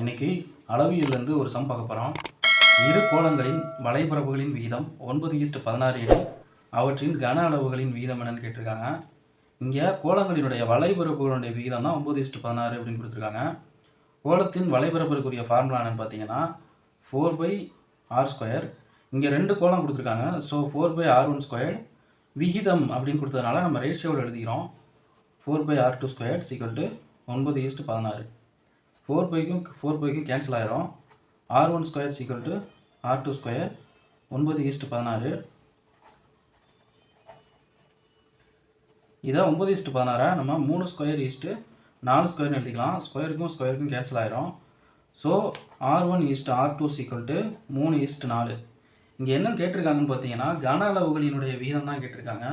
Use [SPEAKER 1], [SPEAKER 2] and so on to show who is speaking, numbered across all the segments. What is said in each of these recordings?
[SPEAKER 1] இன்னைக்கு அளவியல்லேருந்து ஒரு சம் பார்க்க போகிறோம் இரு கோலங்களின் வலைபரப்புகளின் வீதம் ஒன்பது ஈஸ்ட் பதினாறு இடம் அவற்றின் கன அளவுகளின் வீதம் என்னன்னு கேட்டிருக்காங்க. இங்கே கோலங்களினுடைய வலைபரப்புகளுடைய விகிதம் தான் ஒம்பது ஈஸ்ட் பதினாறு அப்படின்னு கொடுத்துருக்காங்க. கோலத்தின் வலைபரப்பிற்குரிய ஃபார்முலா என்னென்னு பார்த்தீங்கன்னா ஃபோர் பை ஆர் ஸ்கொயர் இங்கே ரெண்டு கோலம் கொடுத்துருக்காங்க. So four pi r one square விகிதம் அப்படின்னு கொடுத்ததுனால நம்ம ரேஷியோவில் எழுதிக்கிறோம். Four pi r two square equal ஒன்பது ஈஸ்ட் பதினாறு. ஃபோர் பைக்கும் ஃபோர் பைக்கும் கேன்சல் ஆயிரும். ஆர் ஒன் ஸ்கொயர் சீக்கிரம் டு ஆர் டூ ஸ்கொயர் ஒன்பது ஈஸ்ட் பதினாறு. இதை ஒம்பது ஈஸ்ட் பதினாறாக நம்ம மூணு ஸ்கொயர் ஈஸ்ட்டு நாலு ஸ்கொயர்னு எழுதிக்கலாம். ஸ்கொயருக்கும் ஸ்கொயருக்கும் கேன்சல் ஆயிரும். So r one is to r two equal to மூணு ஈஸ்ட் நாலு. இங்கே என்ன கேட்டிருக்காங்கன்னு பார்த்தீங்கன்னா கன அளவுகளினுடைய விகிதம் தான் கேட்டிருக்காங்க.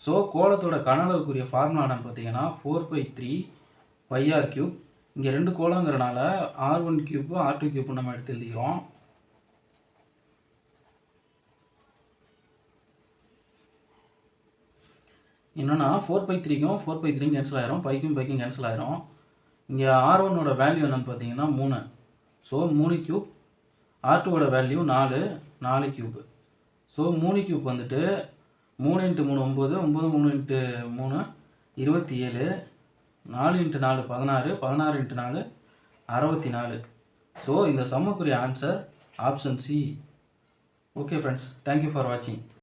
[SPEAKER 1] ஸோ கோலத்தோட கன அளவுக்குரிய ஃபார்முலா என்னன்னு பார்த்தீங்கன்னா four by three pi r cube இங்கே ரெண்டு கோலங்கிறனால r one cube r two cube நம்ம எடுத்து எழுதிக்கிறோம். என்னென்னா ஃபோர் பை த்ரீக்கும் ஃபோர் பை த்ரீக்கும் கேன்சல் ஆயிரும். பைக்கும் பைக்கும் கேன்சல் ஆயிரும். இங்கே ஆர் ஒன்னோட வேல்யூ என்னென்னு பார்த்தீங்கன்னா மூணு. ஸோ மூணு கியூப் ஆர் டூவோட வேல்யூ நாலு நாலு கியூப்பு ஸோ மூணு கியூப் வந்துட்டு மூணு இன்ட்டு மூணு ஒம்பது ஒம்பது மூணு இன்ட்டு மூணு இருபத்தி ஏழு. நாலு இன்ட்டு நாலு பதினாறு பதினாறு இன்ட்டு நாலு அறுபத்தி நாலு. ஸோ இந்த சம்முக்குரிய answer option C okay friends thank you for வாட்சிங்